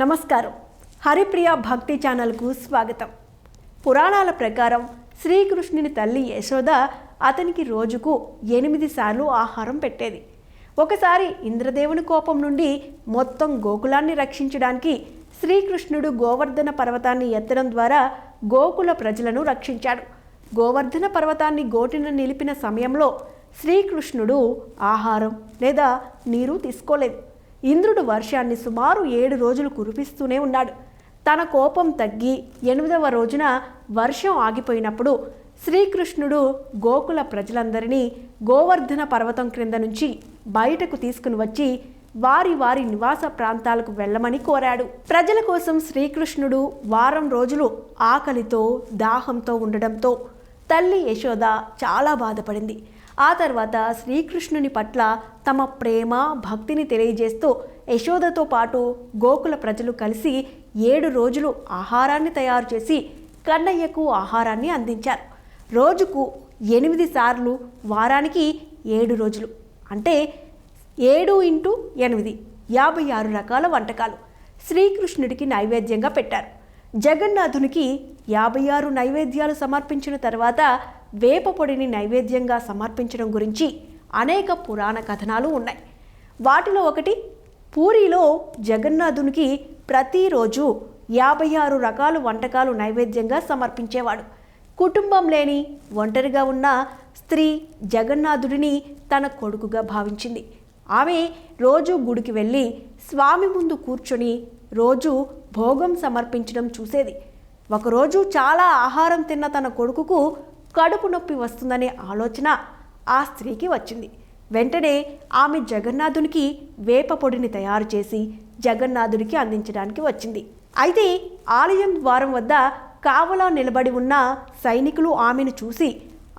నమస్కారం. హరిప్రియ భక్తి ఛానల్కు స్వాగతం. పురాణాల ప్రకారం శ్రీకృష్ణుని తల్లి యశోద అతనికి రోజుకు ఎనిమిది సార్లు ఆహారం పెట్టేది. ఒకసారి ఇంద్రదేవుని కోపం నుండి మొత్తం గోకులాన్ని రక్షించడానికి శ్రీకృష్ణుడు గోవర్ధన పర్వతాన్ని ఎత్తడం ద్వారా గోకుల ప్రజలను రక్షించాడు. గోవర్ధన పర్వతాన్ని గోటిన నిలిపిన సమయంలో శ్రీకృష్ణుడు ఆహారం లేదా నీరు తీసుకోలేదు. ఇంద్రుడు వర్షాన్ని సుమారు ఏడు రోజులు కురిపిస్తూనే ఉన్నాడు. తన కోపం తగ్గి ఎనిమిదవ రోజున వర్షం ఆగిపోయినప్పుడు శ్రీకృష్ణుడు గోకుల ప్రజలందరినీ గోవర్ధన పర్వతం క్రింద నుంచి బయటకు తీసుకుని వచ్చి వారి వారి నివాస ప్రాంతాలకు వెళ్ళమని కోరాడు. ప్రజల కోసం శ్రీకృష్ణుడు వారం రోజులు ఆకలితో దాహంతో ఉండడంతో తల్లి యశోద చాలా బాధపడింది. ఆ తర్వాత శ్రీకృష్ణుని పట్ల తమ ప్రేమ భక్తిని తెలియజేస్తూ యశోదతో పాటు గోకుల ప్రజలు కలిసి ఏడు రోజులు ఆహారాన్ని తయారు చేసి కన్నయ్యకు ఆహారాన్ని అందించారు. రోజుకు ఎనిమిది సార్లు వారానికి ఏడు రోజులు అంటే ఏడు ఇంటూ ఎనిమిది యాభై ఆరు రకాల వంటకాలు శ్రీకృష్ణుడికి నైవేద్యంగా పెట్టారు. జగన్నాథునికి యాభై ఆరు నైవేద్యాలు సమర్పించిన తర్వాత వేప పొడిని నైవేద్యంగా సమర్పించడం గురించి అనేక పురాణ కథనాలు ఉన్నాయి. వాటిలో ఒకటి పూరిలో జగన్నాథునికి ప్రతిరోజు యాభై ఆరు రకాల వంటకాలు నైవేద్యంగా సమర్పించేవాడు. కుటుంబం లేని ఒంటరిగా ఉన్న స్త్రీ జగన్నాథుడిని తన కొడుకుగా భావించింది. ఆమె రోజు గుడికి వెళ్ళి స్వామి ముందు కూర్చొని రోజు భోగం సమర్పించడం చూసేది. ఒకరోజు చాలా ఆహారం తిన్న తన కొడుకుకు కడుపు నొప్పి వస్తుందనే ఆలోచన ఆ స్త్రీకి వచ్చింది. వెంటనే ఆమె జగన్నాథునికి వేప పొడిని తయారు చేసి జగన్నాథుడికి అందించడానికి వచ్చింది. అయితే ఆలయం ద్వారం వద్ద కావలా నిలబడి ఉన్న సైనికులు ఆమెను చూసి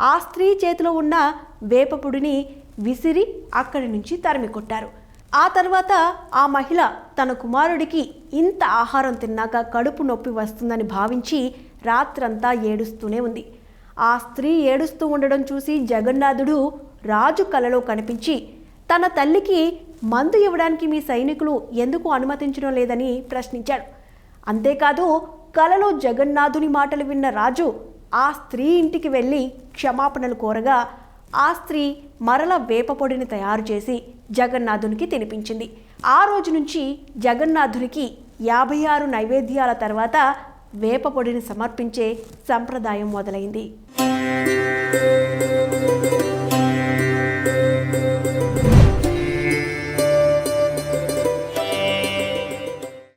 ఆ స్త్రీ చేతిలో ఉన్న వేపపుడిని విసిరి అక్కడి నుంచి తరిమి కొట్టారు ఆ తర్వాత ఆ మహిళ తన కుమారుడికి ఇంత ఆహారం తిన్నాక కడుపు నొప్పి వస్తుందని భావించి రాత్రంతా ఏడుస్తూనే ఉంది. ఆ స్త్రీ ఏడుస్తూ ఉండడం చూసి జగన్నాథుడు రాజు కలలో కనిపించి తన తల్లికి మందు ఇవ్వడానికి మీ సైనికులు ఎందుకు అనుమతించడం లేదని ప్రశ్నించాడు. అంతేకాదు కలలో జగన్నాథుని మాటలు విన్న రాజు ఆ స్త్రీ ఇంటికి వెళ్ళి క్షమాపణలు కోరగా ఆ స్త్రీ మరల వేప పొడిని తయారు చేసి జగన్నాథునికి తినిపించింది. ఆ రోజు నుంచి జగన్నాథునికి యాభై ఆరు నైవేద్యాల తర్వాత వేప పొడిని సమర్పించే సంప్రదాయం మొదలైంది.